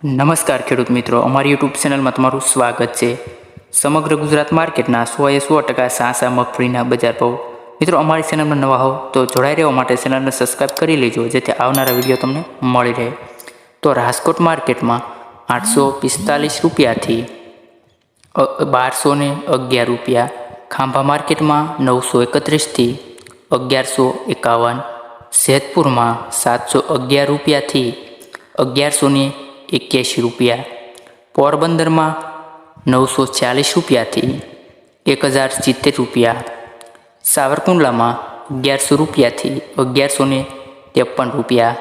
નમસ્કાર ખેડૂત મિત્રો, અમારી યુટ્યુબ ચેનલમાં તમારું સ્વાગત છે. સમગ્ર ગુજરાત માર્કેટના સો એ સો ટકા સાસા મગફળીના બજાર ભાવ. મિત્રો, અમારી ચેનલમાં નવા હો તો જોડાઈ રહેવા માટે ચેનલને સબસ્ક્રાઈબ કરી લેજો, જેથી આવનારા વીડિયો તમને મળી રહે. તો રાજકોટ માર્કેટમાં આઠસો પિસ્તાલીસ રૂપિયાથી બારસો ને અગિયાર રૂપિયા. ખાંભા માર્કેટમાં નવસો એકત્રીસથી અગિયારસો એકાવન. જેતપુરમાં સાતસો અગિયાર રૂપિયાથી અગિયારસો ને એક્યાસી રૂપિયા. પોરબંદરમાં નવસો ચાલીસ રૂપિયાથી એક હજાર સિત્તેર રૂપિયા. સાવરકુંડલામાં અગિયારસો રૂપિયાથી અગિયારસો ને ત્રેપન રૂપિયા.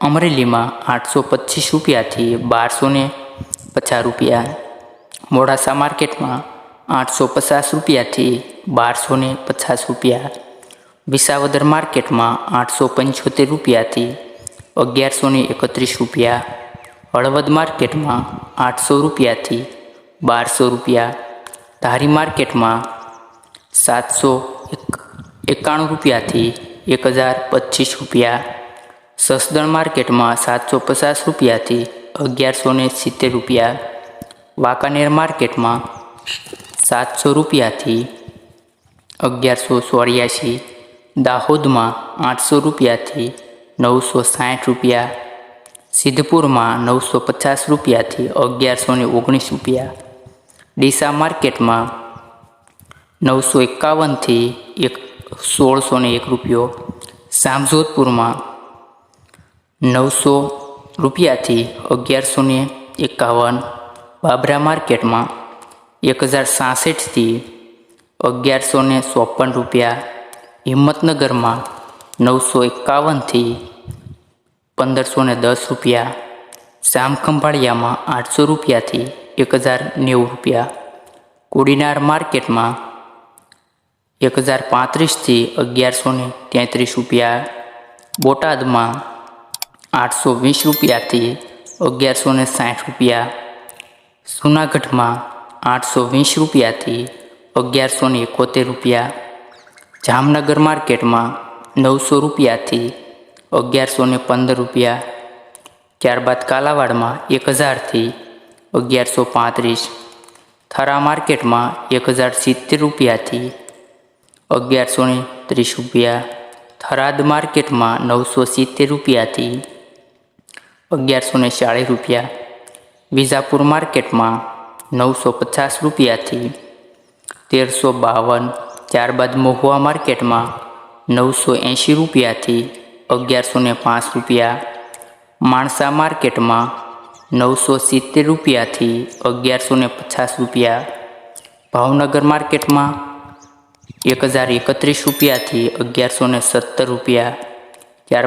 અમરેલીમાં આઠસો પચીસ રૂપિયાથી બારસો ને પચાસ રૂપિયા. મોડાસા માર્કેટમાં આઠસો પચાસ રૂપિયાથી બારસો ને પચાસ રૂપિયા. વિસાવદર માર્કેટમાં આઠસો પંચોતેર રૂપિયાથી અગિયારસો એકત્રીસ રૂપિયા. હળવદ માર્કેટમાં આઠસો રૂપિયાથી બારસો રૂપિયા, ધારી માર્કેટમાં સાતસો એક, એકાણું રૂપિયાથી એક હજાર પચીસ રૂપિયા, સસદણ માર્કેટમાં સાતસો પચાસ રૂપિયાથી અગિયારસો ને સિત્તેર રૂપિયા, વાંકાનેર માર્કેટમાં સાતસો રૂપિયાથી અગિયારસો ચોર્યાસી દાહોદમાં આઠસો રૂપિયાથી નવસો સાઠ રૂપિયા સિદ્ધપુરમાં નવસો પચાસ રૂપિયાથી અગિયારસો ને ઓગણીસ રૂપિયા. ડીસા માર્કેટમાં નવસો એકાવનથી એક સોળસો ને એક રૂપિયો. સામજોધપુરમાં નવસો રૂપિયાથી અગિયારસો ને એકાવન. બાબરા માર્કેટમાં એક હજાર સાસઠથી અગિયારસો ને ચોપન રૂપિયા. હિંમતનગરમાં નવસો એકાવનથી પંદરસો ને દસ રૂપિયા, સામખંભાળિયામાં આઠસો રૂપિયાથી એક હજાર નેવું રૂપિયા, કોડીનાર માર્કેટમાં એક હજાર પાંત્રીસથી અગિયારસો ને તેત્રીસ રૂપિયા, બોટાદમાં આઠસો વીસ રૂપિયાથી અગિયારસો ને સાઠ રૂપિયા જૂનાગઢમાં આઠસો વીસ રૂપિયાથી અગિયારસો ને એકોતેર રૂપિયા, જામનગર માર્કેટમાં નવસો રૂપિયાથી અગિયારસો ને પંદર રૂપિયા. ત્યારબાદ કાલાવાડમાં એક હજારથી અગિયારસો પાંત્રીસ. થરા માર્કેટમાં એક હજાર સિત્તેર રૂપિયાથી અગિયારસો ને ત્રીસ રૂપિયા. થરાદ માર્કેટમાં નવસો સિત્તેર રૂપિયાથી અગિયારસો ને ચાળીસ રૂપિયા. વિજાપુર માર્કેટમાં નવસો પચાસ રૂપિયાથી તેરસો બાવન. ત્યારબાદ મહુવા માર્કેટમાં નવસો એંશી રૂપિયાથી અગિયારસો ને પાંચ રૂપિયા. માણસા માર્કેટમાં નવસો સિત્તેર રૂપિયાથી અગિયારસો ને પચાસ રૂપિયા. ભાવનગર માર્કેટમાં એક હજાર એકત્રીસ રૂપિયાથી અગિયારસો ને સત્તર રૂપિયા. ત્યાર